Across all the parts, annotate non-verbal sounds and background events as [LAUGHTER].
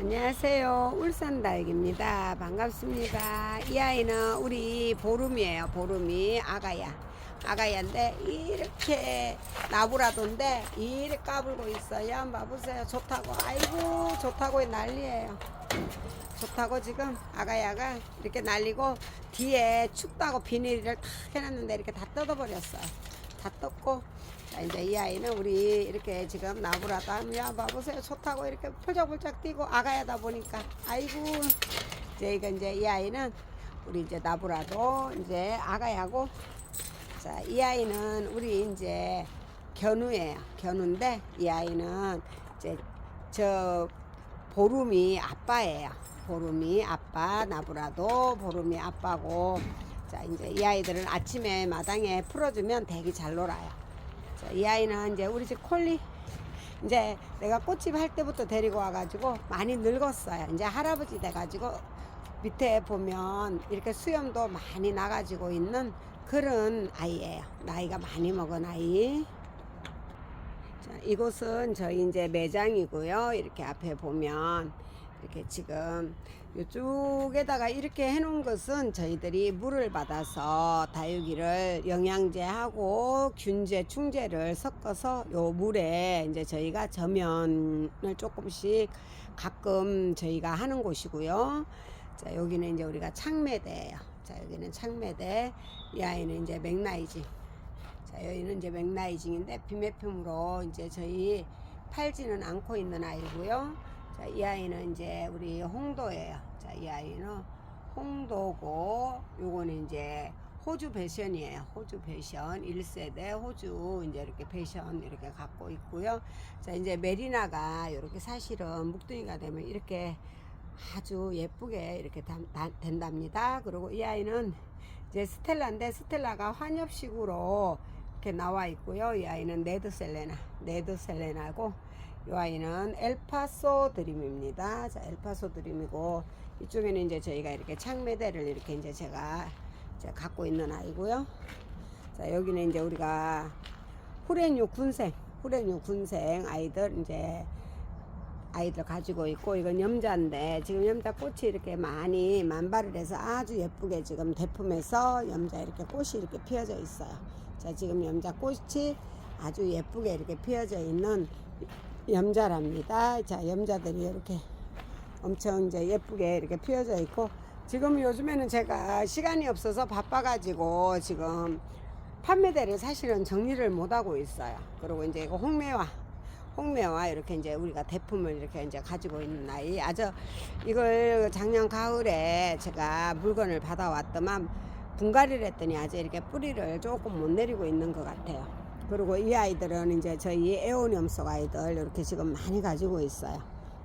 안녕하세요. 울산 다육입니다. 반갑습니다. 이 아이는 우리 보름이에요. 보름이 아가야. 아가야인데 이렇게 나부라던데 이렇게 까불고 있어요. 한번 봐보세요. 좋다고. 아이고 좋다고 난리예요. 좋다고 지금 아가야가 이렇게 날리고 뒤에 춥다고 비닐을 탁 해놨는데 이렇게 다 뜯어버렸어요. 다자 이제 이 아이는 우리 이렇게 지금 나부라다 하면 봐보세요. 좋다고 이렇게 펄쩍펄쩍 뛰고 아가야다 보니까. 아이고. 이제 이거 이제 이 아이는 우리 이제 나부라도 이제 아가야고. 자 이 아이는 우리 이제 견우예요. 견우인데 이 아이는 이제 저 보름이 아빠예요. 보름이 아빠 나부라도 보름이 아빠고. 자 이제 이 아이들은 아침에 마당에 풀어주면 되게 잘 놀아요 자, 이 아이는 이제 우리 집 콜리 이제 내가 꽃집 할 때부터 데리고 와가지고 많이 늙었어요. 이제 할아버지 돼가지고 밑에 보면 이렇게 수염도 많이 나가지고 있는 그런 아이예요. 나이가 많이 먹은 아이. 자, 이곳은 저희 이제 매장이고요. 이렇게 앞에 보면 이렇게 지금 이쪽에다가 이렇게 해놓은 것은 저희들이 물을 받아서 다육이를 영양제하고 균제, 충제를 섞어서 요 물에 이제 저희가 저면을 조금씩 가끔 저희가 하는 곳이고요. 자, 여기는 이제 우리가 창매대예요. 자, 여기는 창매대. 이 아이는 이제 맥라이징. 자, 여기는 이제 맥라이징인데 비매품으로 이제 저희 팔지는 않고 있는 아이고요. 자, 이 아이는 이제 우리 홍도예요. 자, 이 아이는 홍도고 요거는 이제 호주 배션이에요. 호주 배션 1세대 호주 이제 이렇게 배션 이렇게 갖고 있고요. 자, 이제 메리나가 이렇게 사실은 묵둥이가 되면 이렇게 아주 예쁘게 이렇게 다- 다- 된답니다. 그리고 이 아이는 이제 스텔라인데 스텔라가 환엽식으로 이렇게 나와 있고요. 이 아이는 네드 셀레나, 네드 셀레나고 이 아이는 엘파소 드림입니다. 자, 엘파소 드림이고 이쪽에는 이제 저희가 이렇게 창매대를 이렇게 이제 제가 이제 갖고 있는 아이고요. 자, 여기는 이제 우리가 후레뉴 군생, 후레뉴 군생 아이들 이제 아이들 가지고 있고 이건 염자인데 지금 염자 꽃이 이렇게 많이 만발을 해서 아주 예쁘게 지금 대품에서 염자 이렇게 꽃이 이렇게 피어져 있어요. 자 지금 염자 꽃이 아주 예쁘게 이렇게 피어져 있는 염자랍니다. 자 염자들이 이렇게 엄청 이제 예쁘게 이렇게 피어져 있고 지금 요즘에는 제가 시간이 없어서 바빠가지고 지금 판매대를 사실은 정리를 못 하고 있어요. 그리고 이제 이거 홍매화 홍매와 이렇게 이제 우리가 대품을 이렇게 이제 가지고 있는 아이. 아주 이걸 작년 가을에 제가 물건을 받아왔더만 분갈이를 했더니 아주 이렇게 뿌리를 조금 못 내리고 있는 것 같아요. 그리고 이 아이들은 이제 저희 에오늄석 아이들 이렇게 지금 많이 가지고 있어요.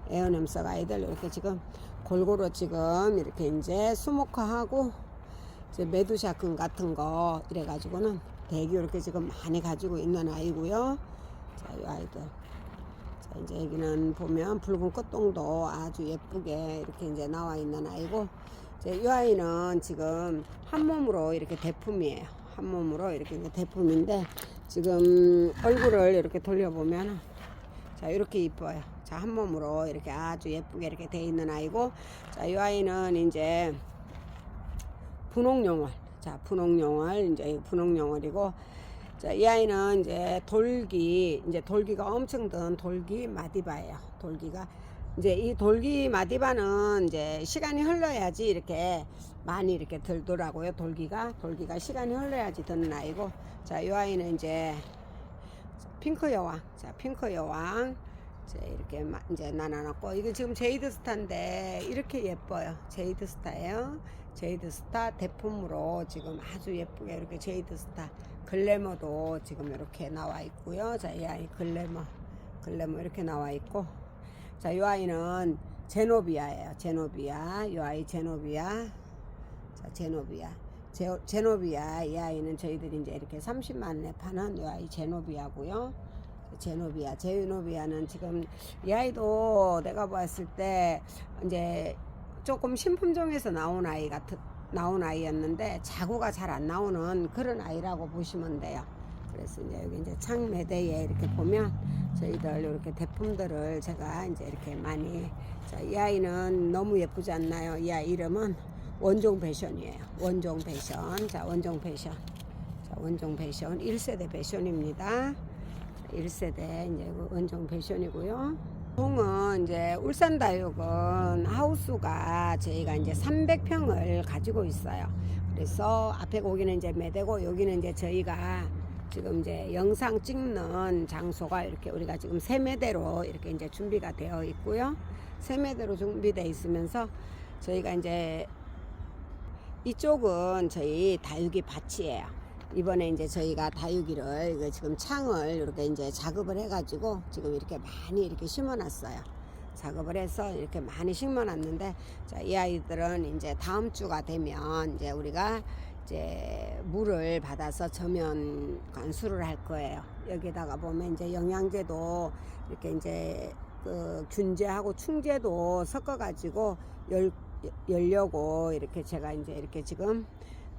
에오늄석 아이들 이렇게 지금 골고루 지금 이렇게 이제 수목화하고 이제 메두샤큰 같은 거 이래가지고는 대기 이렇게 지금 많이 가지고 있는 아이고요. 자, 이 아이들. 자, 이제 여기는 보면 붉은 꽃동도 아주 예쁘게 이렇게 이제 나와 있는 아이고, 이제 이 아이는 지금 한 몸으로 이렇게 대품이에요. 한 몸으로 이렇게 이제 대품인데, 지금 얼굴을 이렇게 돌려보면, 자, 이렇게 이뻐요. 자, 한 몸으로 이렇게 아주 예쁘게 이렇게 돼 있는 아이고, 자, 이 아이는 이제 분홍용월. 자, 분홍용월. 이제 분홍용월이고, 자, 이 아이는 이제 돌기, 이제 돌기가 엄청 든 돌기 마디바예요. 돌기가. 이제 이 돌기 마디바는 이제 시간이 흘러야지 이렇게 많이 이렇게 들더라고요. 돌기가. 돌기가 시간이 흘러야지 드는 아이고. 자, 이 아이는 이제 핑크 여왕. 자, 핑크 여왕. 이제 이렇게 마- 이제 나눠놨고 이거 지금 제이드 스타인데 이렇게 예뻐요. 제이드 스타예요. 제이드 스타 대품으로 지금 아주 예쁘게 이렇게 제이드 스타 글래머도 지금 이렇게 나와 있고요. 자, 이 아이 글래머, 글래머 이렇게 나와 있고, 자, 이 아이는 제노비아예요. 제노비아, 이 아이 제노비아, 자, 제노비아. 제, 제노비아 이 아이는 저희들이 이제 이렇게 30만 원에 파는 이 아이 제노비아고요. 제노비아, 제노비아는 지금 이 아이도 내가 봤을 때 이제 조금 신품종에서 나온 아이 같은 나온 아이였는데 자구가 잘 안 나오는 그런 아이라고 보시면 돼요. 그래서 이제 여기 이제 창매대에 이렇게 보면 저희들 이렇게 대품들을 제가 이제 이렇게 많이 자, 이 아이는 너무 예쁘지 않나요? 이 아이 이름은 원종 패션이에요. 원종 패션. 자, 원종 패션. 자, 원종 패션 1세대 패션입니다. 1세대 이제 그 원종 패션이고요. 보통은 이제 울산 다육은 하우스가 저희가 이제 300평을 가지고 있어요. 그래서 앞에 거기는 이제 매대고 여기는 이제 저희가 지금 이제 영상 찍는 장소가 이렇게 우리가 지금 세 매대로 이렇게 이제 준비가 되어 있고요. 세 매대로 준비되어 있으면서 저희가 이제 이쪽은 저희 다육이 밭이에요. 이번에 이제 저희가 다육이를 이거 지금 창을 이렇게 이제 작업을 해가지고 지금 이렇게 많이 이렇게 심어놨어요. 작업을 해서 이렇게 많이 심어놨는데 자, 이 아이들은 이제 다음 주가 되면 이제 우리가 이제 물을 받아서 저면 관수를 할 거예요. 여기다가 보면 이제 영양제도 이렇게 이제 그 균제하고 충제도 섞어가지고 열 열려고 이렇게 제가 이제 이렇게 지금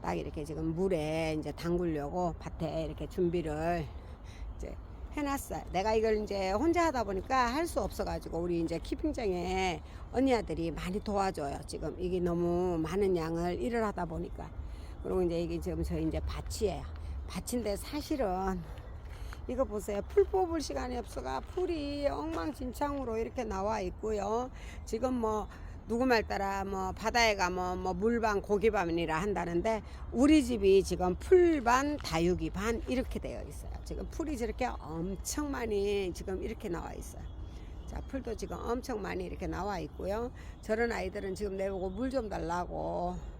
딱 이렇게 지금 물에 이제 담그려고 밭에 이렇게 준비를 이제 해놨어요. 내가 이걸 이제 혼자 하다 보니까 할 수 없어가지고 우리 이제 키핑장에 언니들이 많이 도와줘요. 지금 이게 너무 많은 양을 일을 하다 보니까 그리고 이제 이게 지금 저희 이제 밭이에요. 밭인데 사실은 이거 보세요. 풀 뽑을 시간이 없어가 풀이 엉망진창으로 이렇게 나와 있고요. 지금 뭐 누구 말 따라 뭐 바다에 가면 뭐 물반 고기반이라 한다는데 우리 집이 지금 풀반 다육이 반 이렇게 되어 있어요. 지금 풀이 저렇게 엄청 많이 지금 이렇게 나와 있어요. 자 풀도 지금 엄청 많이 이렇게 나와 있고요. 저런 아이들은 지금 내보고 물 좀 달라고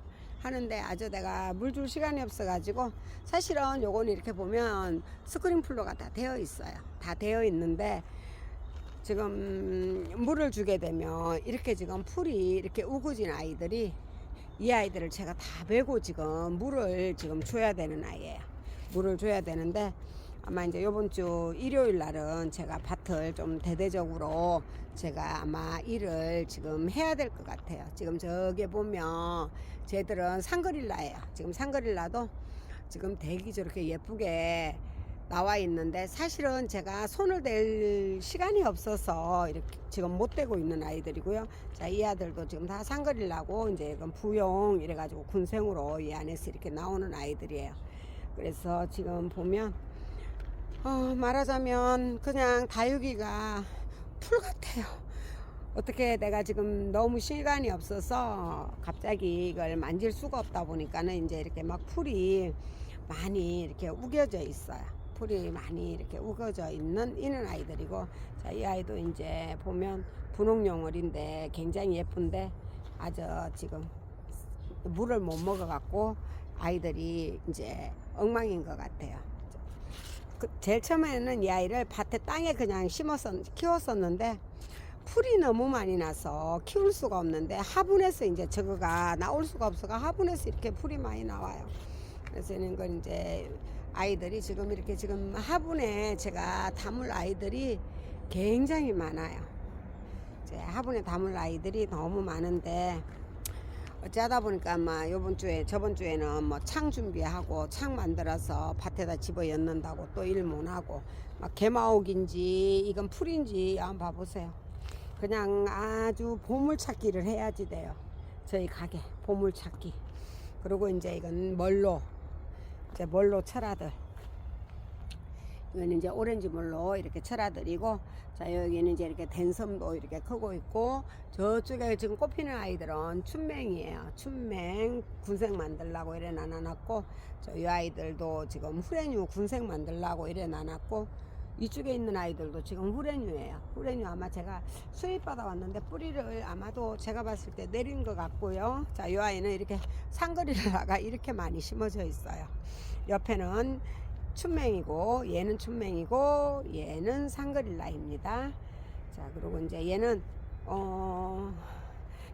하는데 아주 내가 물 줄 시간이 없어가지고 사실은 요거는 이렇게 보면 스크린 플로가 다 되어 있어요. 다 되어 있는데 지금 물을 주게 되면 이렇게 지금 풀이 이렇게 우거진 아이들이 이 아이들을 제가 다 베고 지금 물을 지금 줘야 되는 아이예요. 물을 줘야 되는데 아마 이제 요번 주 일요일 날은 제가 밭을 좀 대대적으로 제가 아마 일을 지금 해야 될 것 같아요. 지금 저기 보면 쟤들은 상그릴라예요. 지금 상그릴라도 지금 대기 저렇게 예쁘게 나와 있는데 사실은 제가 손을 댈 시간이 없어서 이렇게 지금 못 대고 있는 아이들이고요. 자, 이 아들도 지금 다 상그릴라고 이제 이건 부용 이래가지고 군생으로 이 안에서 이렇게 나오는 아이들이에요. 그래서 지금 보면 어, 말하자면 그냥 다육이가 풀 같아요. 어떻게 내가 지금 너무 시간이 없어서 갑자기 이걸 만질 수가 없다 보니까는 이제 이렇게 막 풀이 많이 이렇게 우겨져 있어요. 풀이 많이 이렇게 우겨져 있는 이는 아이들이고 자, 이 아이도 이제 보면 분홍용월인데 굉장히 예쁜데 아주 지금 물을 못 먹어 갖고 아이들이 이제 엉망인 것 같아요. 그 제일 처음에는 이 아이를 밭에 땅에 그냥 심었었 키웠었는데 풀이 너무 많이 나서 키울 수가 없는데 화분에서 이제 저거가 나올 수가 없어가 화분에서 이렇게 풀이 많이 나와요. 그래서 이런 걸 이제 아이들이 지금 이렇게 지금 화분에 제가 담을 아이들이 굉장히 많아요. 이제 화분에 담을 아이들이 너무 많은데 어찌하다 보니까 아마 요번 주에 저번 주에는 뭐 창 준비하고 창 만들어서 밭에다 집어 였는다고 또일 못하고 막 개마옥인지 이건 풀인지 한번 봐보세요. 그냥 아주 보물 찾기를 해야지 돼요. 저희 가게 보물 찾기. 그리고 이제 이건 멀로 이제 멀로 철아들. 이거는 이제 오렌지 물로 이렇게 철아들이고 자 여기는 이제 이렇게 댄섬도 이렇게 크고 있고 저쪽에 지금 꽃피는 아이들은 춘맹이에요. 춘맹 군색 만들라고 이래 나눠놨고 저 이 아이들도 지금 후레뉴 군색 만들라고 이래 나눠놨고 이쪽에 있는 아이들도 지금 후레뉴예요. 후레뉴 아마 제가 수입 받아 왔는데 뿌리를 아마도 제가 봤을 때 내린 것 같고요. 자이 아이는 이렇게 상거리라가 [LAUGHS] 이렇게 많이 심어져 있어요. 옆에는 춘맹이고 얘는 춘맹이고 얘는 상그릴라입니다. 자 그리고 이제 얘는 어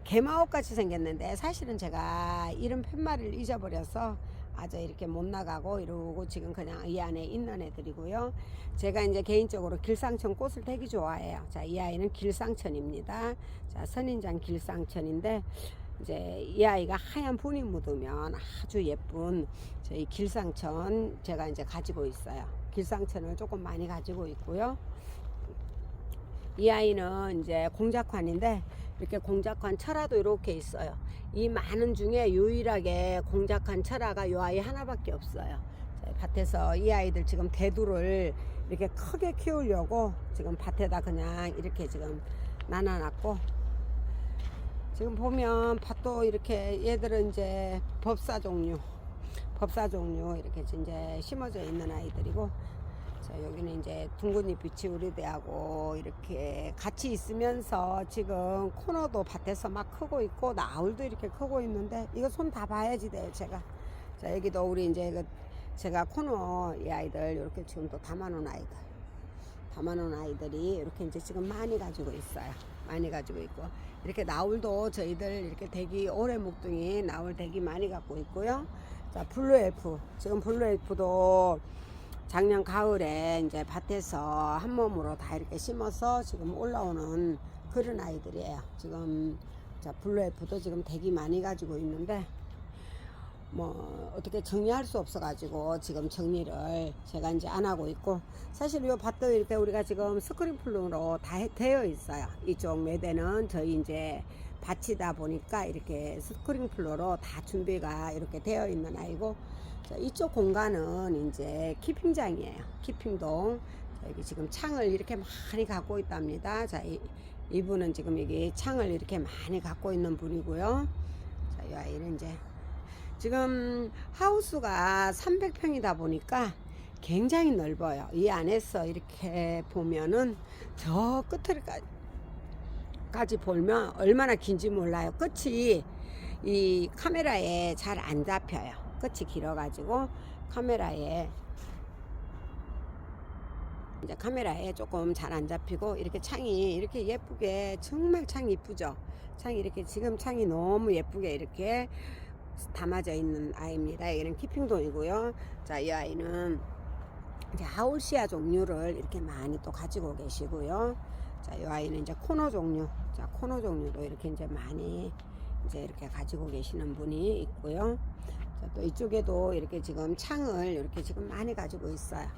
개마옥 같이 생겼는데 사실은 제가 이름 팻말을 잊어버려서 아주 이렇게 못 나가고 이러고 지금 그냥 이 안에 있는 애들이고요. 제가 이제 개인적으로 길상천 꽃을 되게 좋아해요. 자 이 아이는 길상천입니다. 자 선인장 길상천인데 이제 이 아이가 하얀 분이 묻으면 아주 예쁜 저희 길상천 제가 이제 가지고 있어요. 길상천을 조금 많이 가지고 있고요. 이 아이는 이제 공작환인데 이렇게 공작환 철화도 이렇게 있어요. 이 많은 중에 유일하게 공작환 철화가 이 아이 하나밖에 없어요. 자, 밭에서 이 아이들 지금 대두를 이렇게 크게 키우려고 지금 밭에다 그냥 이렇게 지금 나눠놨고 지금 보면 밭도 이렇게 얘들은 이제 법사 종류 법사 종류 이렇게 이제 심어져 있는 아이들이고 자 여기는 이제 둥근잎 비치우리대하고 이렇게 같이 있으면서 지금 코너도 밭에서 막 크고 있고 나울도 이렇게 크고 있는데 이거 손 다 봐야지 돼요 제가. 자 여기도 우리 이제 그 제가 코너 이 아이들 이렇게 지금 또 담아놓은 아이들 담아놓은 아이들이 이렇게 이제 지금 많이 가지고 있어요. 많이 가지고 있고. 이렇게 나울도 저희들 이렇게 대기 오래 묵둥이 나울 대기 많이 갖고 있고요. 자 블루 엘프. 지금 블루 엘프도 작년 가을에 이제 밭에서 한 몸으로 다 이렇게 심어서 지금 올라오는 그런 아이들이에요. 지금 자 블루에프도 지금 대기 많이 가지고 있는데 뭐 어떻게 정리할 수 없어 가지고 지금 정리를 제가 이제 안 하고 있고 사실 이 밭도 이렇게 우리가 지금 스크린 플룸으로 다 해- 되어 있어요. 이쪽 매대는 저희 이제 밭이다 보니까 이렇게 스크린 플로로 다 준비가 이렇게 되어 있는 아이고 자, 이쪽 공간은 이제 키핑장이에요. 키핑동. 자, 여기 지금 창을 이렇게 많이 갖고 있답니다. 자, 이, 이분은 지금 여기 창을 이렇게 많이 갖고 있는 분이고요. 자, 이 아이는 이제 지금 하우스가 300평이다 보니까 굉장히 넓어요. 이 안에서 이렇게 보면은 저 끝을까지 까지 보면 얼마나 긴지 몰라요. 끝이 이 카메라에 잘 안 잡혀요. 끝이 길어가지고 카메라에 이제 카메라에 조금 잘 안 잡히고 이렇게 창이 이렇게 예쁘게 정말 창이 이쁘죠. 창이 이렇게 지금 창이 너무 예쁘게 이렇게 담아져 있는 아이입니다. 여기는 키핑동이고요. 자, 이 아이는 이제 하울시아 종류를 이렇게 많이 또 가지고 계시고요. 자, 이 아이는 이제 코너 종류. 자, 코너 종류도 이렇게 이제 많이 이제 이렇게 가지고 계시는 분이 있고요. 자, 또 이쪽에도 이렇게 지금 창을 이렇게 지금 많이 가지고 있어요.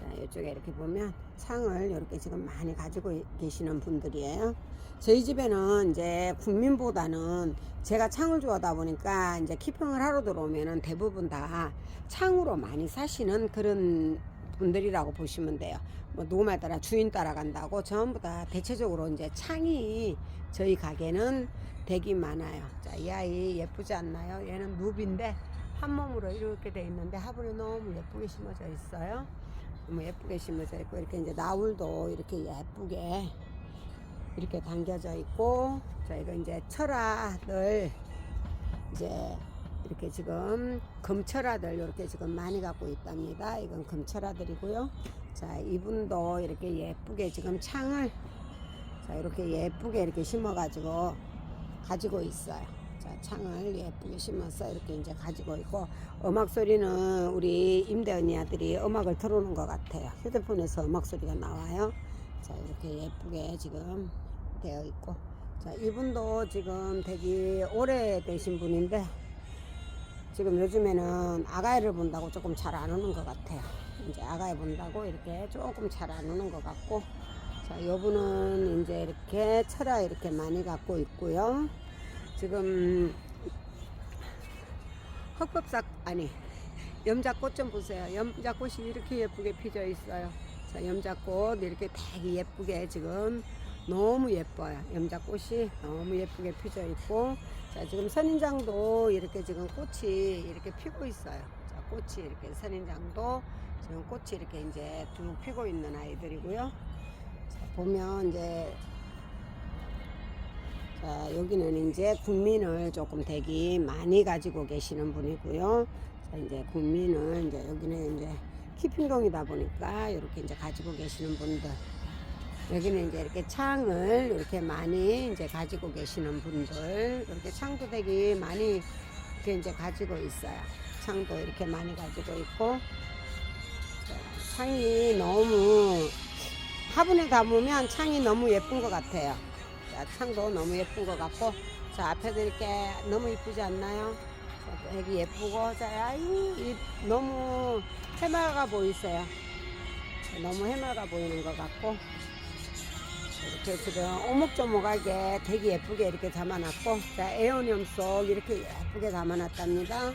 자, 이쪽에 이렇게 보면 창을 이렇게 지금 많이 가지고 계시는 분들이에요. 저희 집에는 이제 국민보다는 제가 창을 좋아하다 보니까 이제 키핑을 하러 들어오면은 대부분 다 창으로 많이 사시는 그런 분들이라고 보시면 돼요. 뭐 누구말 따라 주인 따라간다고 전부 다 대체적으로 이제 창이 저희 가게는 되게 많아요. 자, 이 아이 예쁘지 않나요? 얘는 누비인데 한 몸으로 이렇게 돼 있는데 화분에 너무 예쁘게 심어져 있어요. 너무 예쁘게 심어져 있고 이렇게 이제 나울도 이렇게 예쁘게 이렇게 당겨져 있고 자 이거 이제 철화들 이제 이렇게 지금 금철화들 이렇게 지금 많이 갖고 있답니다. 이건 금철화들이고요. 자 이분도 이렇게 예쁘게 지금 창을 자 이렇게 예쁘게 이렇게 심어가지고 가지고 있어요. 자 창을 예쁘게 심어서 이렇게 이제 가지고 있고 음악 소리는 우리 임대 언니들이 음악을 틀어놓은 것 같아요. 휴대폰에서 음악 소리가 나와요. 자 이렇게 예쁘게 지금 되어 있고 자 이분도 지금 되게 오래되신 분인데 지금 요즘에는 아가이를 본다고 조금 잘 안 오는 것 같아요. 이제 아가이 본다고 이렇게 조금 잘 안 오는 것 같고 자 요분은 이제 이렇게 철화 이렇게 많이 갖고 있고요. 지금 흑법삭 아니 염자꽃 좀 보세요. 염자꽃이 이렇게 예쁘게 피져 있어요. 자 염자꽃 이렇게 되게 예쁘게 지금 너무 예뻐요. 염자꽃이 너무 예쁘게 피져 있고 자 지금 선인장도 이렇게 지금 꽃이 이렇게 피고 있어요. 자 꽃이 이렇게 선인장도 지금 꽃이 이렇게 이제 쭉 피고 있는 아이들이고요. 자 보면 이제 자, 여기는 이제 국민을 조금 되게 많이 가지고 계시는 분이고요. 자, 이제 국민을 이제 여기는 이제 키핑동이다 보니까 이렇게 이제 가지고 계시는 분들. 여기는 이제 이렇게 창을 이렇게 많이 이제 가지고 계시는 분들. 이렇게 창도 되게 많이 이렇게 이제 가지고 있어요. 창도 이렇게 많이 가지고 있고. 자, 창이 너무 화분에 담으면 창이 너무 예쁜 것 같아요. 자, 창도 너무 예쁜 것 같고, 자, 앞에도 이렇게. 너무 이쁘지 않나요? 자, 여기 예쁘고, 자, 아유, 이 너무 해맑아 보이세요. 너무 해맑아 보이는 것 같고 이렇게 지금 오목조목하게 되게 예쁘게 이렇게 담아놨고 자 에어늄 속 이렇게 예쁘게 담아놨답니다.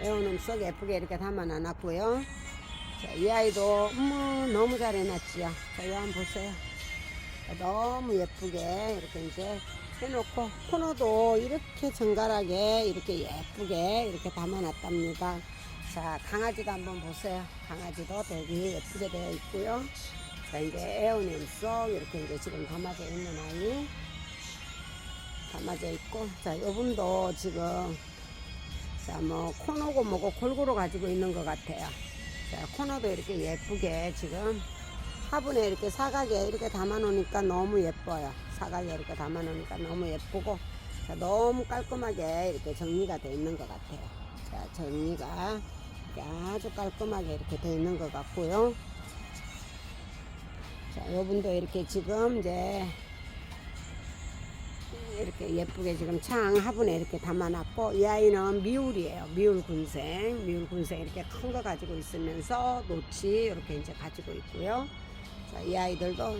에어늄 속 예쁘게 이렇게 담아놨고요. 자, 이 아이도 어머, 너무 잘 해놨지요. 자 이거 한번 보세요. 자, 너무 예쁘게 이렇게 이제 해놓고 코너도 이렇게 정갈하게 이렇게 예쁘게 이렇게 담아놨답니다. 자 강아지도 한번 보세요. 강아지도 되게 예쁘게 되어 있고요. 자 이제 에어넴 속 이렇게 이제 지금 담아져 있는 아이 담아져 있고 자 요분도 지금 자뭐 코너고 뭐고 골고루 가지고 있는 것 같아요. 자 코너도 이렇게 예쁘게 지금 화분에 이렇게 사각에 이렇게 담아 놓으니까 너무 예뻐요 사각에 이렇게 담아 놓으니까 너무 예쁘고 자 너무 깔끔하게 이렇게 정리가 되어 있는 것 같아요 자 정리가 아주 깔끔하게 이렇게 되어 있는 것 같고요 자, 요분도 이렇게 지금 이제 이렇게 예쁘게 지금 창 화분에 이렇게 담아놨고 이 아이는 미울이에요. 미울 군생, 미울 군생 이렇게 큰 거 가지고 있으면서 노치 이렇게 이제 가지고 있고요. 자, 이 아이들도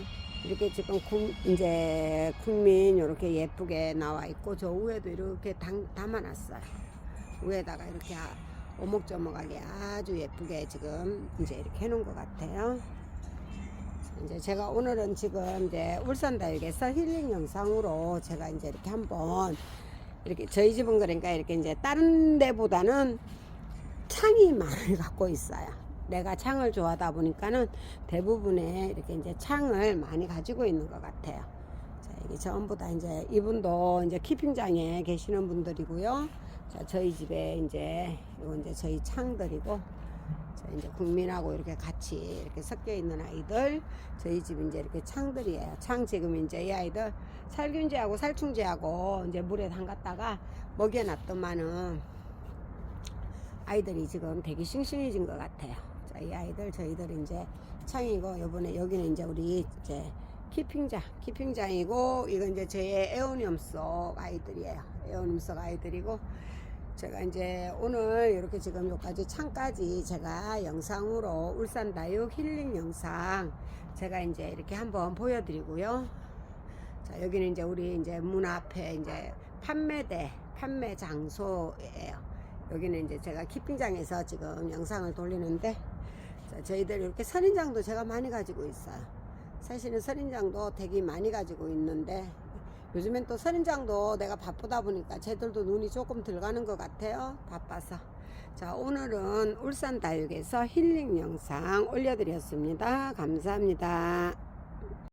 이렇게 지금 국, 이제 국민 이렇게 예쁘게 나와 있고 저 위에도 이렇게 당, 담아놨어요. 위에다가 이렇게 아- 오목조목하게 아주 예쁘게 지금 이제 이렇게 해놓은 것 같아요. 이제 제가 오늘은 지금 이제 울산 다육에서 힐링 영상으로 제가 이제 이렇게 한번 이렇게 저희 집은 그러니까 이렇게 이제 다른 데보다는 창이 많이 [LAUGHS] 갖고 있어요. 내가 창을 좋아하다 보니까는 대부분의 이렇게 이제 창을 많이 가지고 있는 것 같아요. 자, 이게 전부 다 이제 이분도 이제 키핑장에 계시는 분들이고요. 자, 저희 집에 이제 이거 이제 저희 창들이고 자, 이제 국민하고 이렇게 같이 이렇게 섞여 있는 아이들 저희 집 이제 이렇게 창들이에요. 창 지금 이제 이 아이들 살균제하고 살충제하고 이제 물에 담갔다가 먹여놨더만은 아이들이 지금 되게 싱싱해진 것 같아요. 자, 이 아이들 저희들 이제 창이고 요번에 여기는 이제 우리 이제 키핑장, 키핑장이고 이건 이제 저의 에오늄 속 아이들이에요. 에오늄 속 아이들이고 제가 이제 오늘 이렇게 지금 여기까지 창까지 제가 영상으로 울산 다육 힐링 영상 제가 이제 이렇게 한번 보여드리고요. 자, 여기는 이제 우리 이제 문 앞에 이제 판매대, 판매 장소예요. 여기는 이제 제가 키핑장에서 지금 영상을 돌리는데 자, 저희들 이렇게 선인장도 제가 많이 가지고 있어요. 사실은 선인장도 되게 많이 가지고 있는데 요즘엔 또 선인장도 내가 바쁘다 보니까 쟤들도 눈이 조금 들어가는 것 같아요. 바빠서. 자, 오늘은 울산 다육에서 힐링 영상 올려드렸습니다. 감사합니다.